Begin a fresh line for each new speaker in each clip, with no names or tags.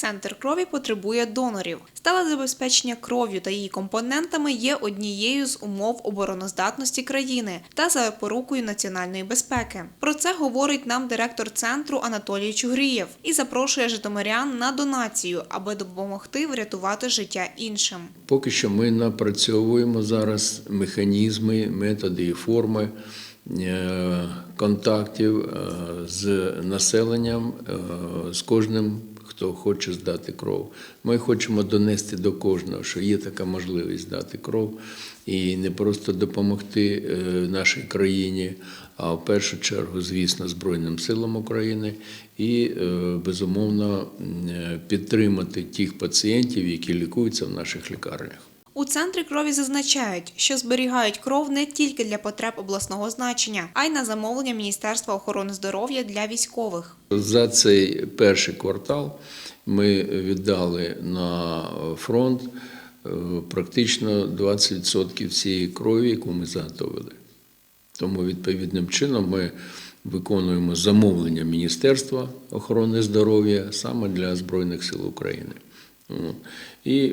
Центр крові потребує донорів. Стале забезпечення кров'ю та її компонентами є однією з умов обороноздатності країни та запорукою національної безпеки. Про це говорить нам директор центру Анатолій Чугрієв і запрошує житомирян на донацію, аби допомогти врятувати життя іншим.
Поки що ми напрацьовуємо зараз механізми, методи і форми е, контактів е, з населенням, е, з кожним, хто хоче здати кров. Ми хочемо донести до кожного, що є така можливість здати кров і не просто допомогти е, нашій країні, а в першу чергу, звісно, Збройним силам України і, е, безумовно, е, підтримати тих пацієнтів, які лікуються в наших лікарнях.
У центрі крові зазначають, що зберігають кров не тільки для потреб обласного значення, а й на замовлення Міністерства охорони здоров'я для військових.
За цей перший квартал ми віддали на фронт е, практично 20% всієї крові, яку ми заготовили. Тому відповідним чином ми виконуємо замовлення Міністерства охорони здоров'я саме для Збройних сил України. От. І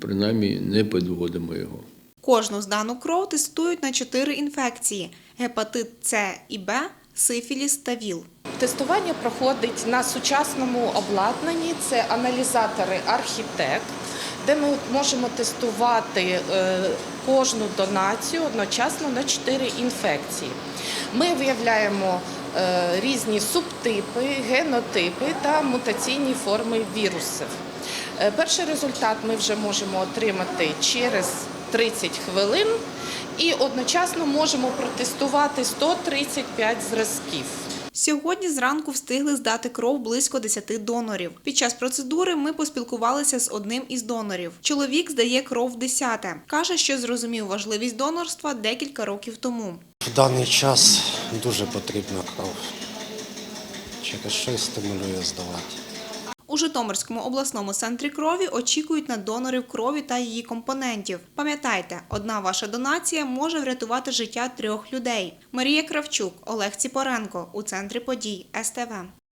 принаймні не підводимо його.
Кожну здану кров тестують на чотири інфекції: гепатит С і Б, сифіліс та ВІЛ.
Тестування проходить на сучасному обладнанні. Це аналізатори Архітект, де ми можемо тестувати е, кожну донацію одночасно на чотири інфекції. Ми виявляємо е, різні субтипи, генотипи та мутаційні форми вірусів. Е, Перший результат ми вже можемо отримати через 30 хвилин і одночасно можемо протестувати 135 зразків.
Сьогодні зранку встигли здати кров близько 10 донорів. Під час процедури ми поспілкувалися з одним із донорів. Чоловік здає кров в десяте. Каже, що зрозумів важливість донорства декілька років тому.
В даний час дуже потрібна кров. Через що стимулює здавати.
У Житомирському обласному центрі крові очікують на донорів крові та її компонентів. Пам'ятайте, одна ваша донація може врятувати життя трьох людей. Марія Кравчук, Олег Ціпоренко у центрі подій СТВ.